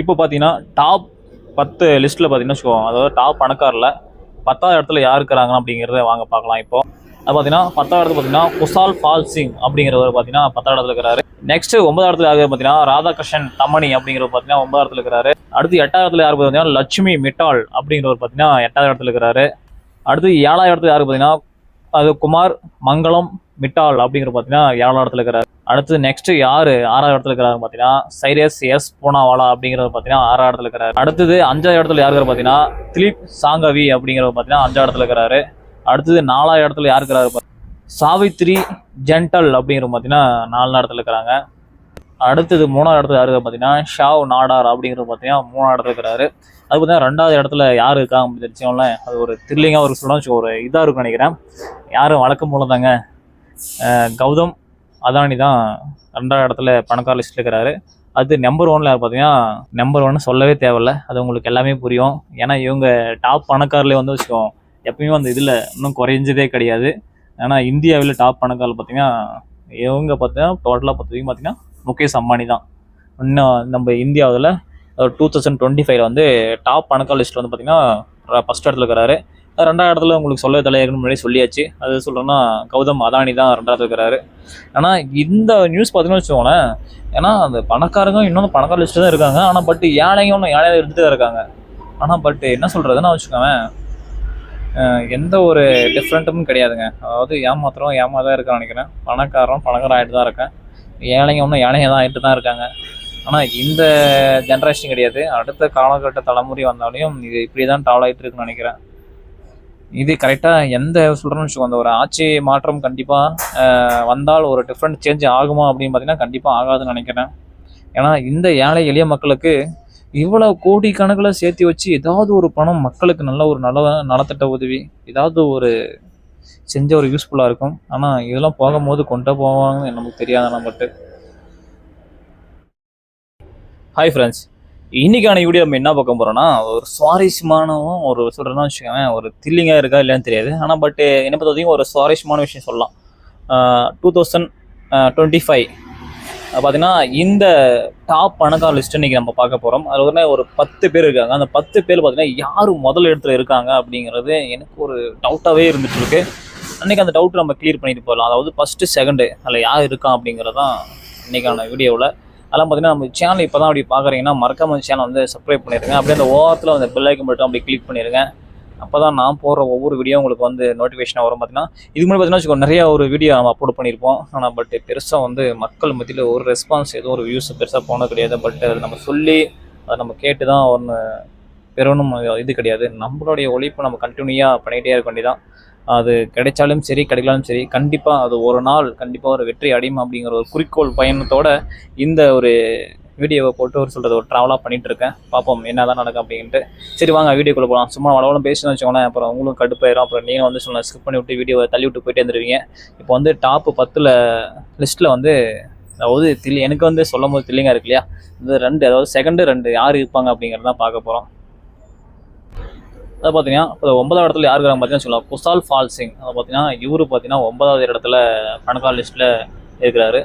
இப்போ பார்த்தீங்கன்னா டாப் பத்து லிஸ்ட்டில் பார்த்தீங்கன்னா வச்சுக்கோங்க அதாவது டாப் பணக்காரில் பத்தாவது இடத்துல யார் இருக்கிறாங்க அப்படிங்கிறத வாங்க பார்க்கலாம் இப்போ. அது பார்த்தீங்கன்னா பத்தாவது இடத்துல பார்த்தீங்கன்னா குசால் பால் சிங் அப்படிங்கிறவர் பார்த்தீங்கன்னா பத்தாவது இடத்துல இருக்கிறாரு. நெக்ஸ்ட் ஒன்பதாவது இடத்துல யார் பார்த்தீங்கன்னா ராதாகிருஷ்ணன் தமணி அப்படிங்கிறவர் பார்த்தீங்கன்னா ஒன்பதாவது இடத்துல இருக்கிறாரு. அடுத்து எட்டாவது இடத்துல யார் பார்த்தீங்கன்னா லட்சுமி மிட்டால் அப்படிங்கிறவர் பார்த்தீங்கன்னா எட்டாவது இடத்துல இருக்கிறாரு. அடுத்து ஏழாவது இடத்துல யார் பார்த்தீங்கன்னா அது குமார் மங்களம் மிட்டால் அப்படிங்கிற பார்த்தீங்கன்னா ஏழாவது இடத்துல இருக்கிறாரு. அடுத்து நெக்ஸ்ட் யாரு? ஆறாவது இடத்துல இருக்கிறாரு பார்த்தீங்கன்னா சைரஸ் எஸ் பூனாவாலா அப்படிங்கிறவர் பார்த்தீங்கன்னா ஆறாவது இடத்துல இருக்கிறாரு. அடுத்தது அஞ்சாவது இடத்துல யார் பார்த்தீங்கன்னா திலீப் சாங்கவி அப்படிங்கிறவர் பார்த்தீங்கன்னா அஞ்சாவது இடத்துல இருக்கிறாரு. அடுத்தது நாலாவது இடத்துல யார் இருக்கிறாரு சாவித்ரி ஜென்டல் அப்படிங்கிற பார்த்தீங்கன்னா நாலு இடத்துல இருக்கிறாங்க. அடுத்தது மூணாவது இடத்துல யாரு பார்த்தீங்கன்னா ஷாவ் நாடார் அப்படிங்கிறது பார்த்தீங்கன்னா மூணாவது இடத்துல இருக்கிறாரு. அது பார்த்தீங்கன்னா ரெண்டாவது இடத்துல யார் இருக்காங்க அப்படின்னு தெரிஞ்சவங்கள அது ஒரு த்ரில்லிங்காக ஒரு சொல்லணும் ஒரு இதாக இருக்கும் நினைக்கிறேன். யாரும் வழக்கம் போல தாங்க கௌதம் அதானி தான் ரெண்டாவது இடத்துல பணக்கார லிஸ்ட்டில் இருக்கிறாரு. அது நம்பர் ஒன்ல யார் பார்த்தீங்கன்னா நம்பர் ஒன்று சொல்லவே தேவையில்ல. அது உங்களுக்கு எல்லாமே புரியும். ஏன்னா இவங்க டாப் பணக்காரில் வந்து வச்சுக்கோம் எப்பயுமே அந்த இதில் இன்னும் குறைஞ்சதே கிடையாது. ஏன்னா இந்தியாவில் டாப் பணக்காரில் பார்த்தீங்கன்னா இவங்க பார்த்தீங்கன்னா டோட்டலாக பார்த்தீங்கன்னா பார்த்தீங்கன்னா முகேஷ் அம்பானி தான். இன்னும் நம்ம இந்தியாவில் டூ தௌசண்ட் டுவெண்ட்டி ஃபைவ்ல வந்து டாப் பணக்கார லிஸ்ட் வந்து பார்த்தீங்கன்னா ஃபஸ்ட் இடத்துல இருக்கிறாரு. ரெண்டாவது இடத்துல உங்களுக்கு சொல்ல தலையாருன்னு முன்னாடி சொல்லியாச்சு. அது சொல்கிறேன்னா கௌதம் அதானி தான் ரெண்டாவது இருக்கிறாரு. ஆனால் இந்த நியூஸ் பார்த்தீங்கன்னா வச்சுக்கோங்களேன் ஏன்னா அந்த பணக்காரங்க இன்னொன்று பணக்கார லிஸ்ட்டு தான் இருக்காங்க. ஆனால் பட் ஏழைங்க ஒன்று ஏழையாக இருந்துட்டு தான் இருக்காங்க. ஆனால் பட் என்ன சொல்கிறதுன்னா வச்சுக்கோங்க எந்த ஒரு டிஃப்ரெண்ட்டும் கிடையாதுங்க. அதாவது ஏமாத்திரம் ஏமா தான் இருக்கான்னு நினைக்கிறேன். பணக்காரன் பணக்காரன் ஆகிட்டு தான் இருக்கேன். ஏழைங்க ஒன்றும் ஏழைங்க தான் ஆகிட்டு தான் இருக்காங்க. ஆனால் இந்த ஜென்ரேஷன் கிடையாது. அடுத்த காலகட்ட தலைமுறை வந்தாலையும் இது இப்படி தான் ட்ராவல் ஆகிட்டு இருக்குன்னு நினைக்கிறேன். இது கரெக்டாக எந்த சொல்கிறேன்னு வச்சுக்கோ அந்த ஒரு ஆட்சி மாற்றம் கண்டிப்பாக வந்தால் ஒரு டிஃப்ரெண்ட் சேஞ்ச் ஆகுமா அப்படின்னு பார்த்தீங்கன்னா கண்டிப்பாக ஆகாதுன்னு நினைக்கிறேன். ஏன்னா இந்த ஏழை எளிய மக்களுக்கு இவ்வளோ கோடி கணக்கில் சேர்த்து வச்சு ஏதாவது ஒரு பணம் மக்களுக்கு நல்ல ஒரு நல்ல நலத்திட்ட உதவி ஏதாவது ஒரு செஞ்ச ஒரு யூஸ்ஃபுல்லாக இருக்கும். ஆனால் இதெல்லாம் போகும்போது கொண்டு போவாங்கன்னு நமக்கு தெரியாத பட்டு ஹாய் ஃப்ரெண்ட்ஸ் இன்னைக்கான வீடியோ நம்ம என்ன பார்க்க போகிறோம்னா ஒரு சுவாரஸ்யமானவும் ஒரு சொல்கிறேன்னா வச்சுக்கோங்க ஒரு த்ரில்லிங்காக இருக்கா இல்லையான்னு தெரியாது. ஆனால் பட் என்னை பொறுத்த வரைக்கும் ஒரு சுவாரஸ்யமான விஷயம் சொல்லலாம். டூ தௌசண்ட் டுவெண்ட்டி ஃபைவ் பார்த்தீங்கன்னா இந்த டாப் பணக்கார லிஸ்ட் இன்னைக்கு நம்ம பார்க்க போகிறோம் அதில் வந்து ஒரு பத்து பேர் இருக்காங்க. அந்த பத்து பேர் பார்த்தீங்கன்னா யார் முதல் இடத்துல இருக்காங்க அப்படிங்கிறது எனக்கு ஒரு டவுட்டாகவே இருந்துட்டு இருக்கு. அன்னைக்கு அந்த டவுட் நம்ம கிளியர் பண்ணிட்டு போகலாம் அதாவது ஃபஸ்ட்டு செகண்டு அதில் யார் இருக்கான் அப்படிங்கிறது தான் இன்னைக்கான வீடியோவில் அதெல்லாம் பார்த்தீங்கன்னா நம்ம சேனல் இப்போ தான் அப்படி பார்க்குறீங்கன்னா மறக்காம சேனல் வந்து சப்ஸ்கிரைப் பண்ணிடுங்க அப்படியே அந்த ஓரத்தில் அந்த பெல் ஐக்கன் மட்டும் அப்படி கிளிக் பண்ணிடுங்க அப்போ தான் நான் போடுற ஒவ்வொரு வீடியோ உங்களுக்கு வந்து நோட்டிஃபிகேஷனாக வரும் பார்த்தீங்கன்னா. இதுக்கு முன்னாடி பார்த்தீங்கன்னா வச்சுக்கோ நிறைய ஒரு வீடியோ நம்ம அப்லோட் பண்ணியிருப்போம் ஆனால் பட் பெருசாக வந்து மக்கள் மத்தியில் ஒரு ரெஸ்பான்ஸ் எதுவும் ஒரு வியூஸ் பெருசாக போனது கிடையாது. பட் அதை நம்ம சொல்லி அதை நம்ம கேட்டு தான் ஒன்று பெறணும். இது கிடையாது. நம்மளுடைய ஒழிப்பு நம்ம கண்டினியூவாக பண்ணிகிட்டே இருக்க வேண்டியதான் அது கிடைச்சாலும் சரி கிடைக்கலாலும் சரி கண்டிப்பாக அது ஒரு நாள் கண்டிப்பாக ஒரு வெற்றி அடையும் அப்படிங்கிற ஒரு குறிக்கோள் பயணத்தோட இந்த ஒரு வீடியோவை போட்டு ஒரு சொல்கிறது ஒரு ட்ராவலாக பண்ணிகிட்டு இருக்கேன் பார்ப்போம் என்ன தான் நடக்கும் அப்படின்ட்டு. சரி வாங்க வீடியோக்குள்ளே போகலாம் சும்மா வளவளம் பேசணும்னு வச்சுக்கோங்களேன் அப்புறம் உங்களும் கடுப்பாயிரும். அப்புறம் நீங்கள் வந்து சொல்லலாம் ஸ்கிப் பண்ணி விட்டு வீடியோவை தள்ளி விட்டு போயிட்டே இருந்துருவீங்க. இப்போ வந்து டாப்பு பத்தில் லிஸ்ட்டில் வந்து அதாவது தில்லி எனக்கு வந்து சொல்லும் போது தில்லிங்காக இருக்கு இல்லையா? இந்த ரெண்டு அதாவது செகண்டு ரெண்டு யார் இருப்பாங்க அப்படிங்கிறதான் பார்க்க போகிறோம் அதை பார்த்தீங்கன்னா இப்போ ஒன்பதாவது இடத்துல யார் இருக்காங்க பார்த்தீங்கன்னா சொல்லலாம் குசால் ஃபால் சிங் அதை பார்த்தீங்கன்னா இவரு பார்த்தீங்கன்னா ஒன்பதாவது இடத்துல பணக்கார லிஸ்ட்டில் இருக்கிறாரு.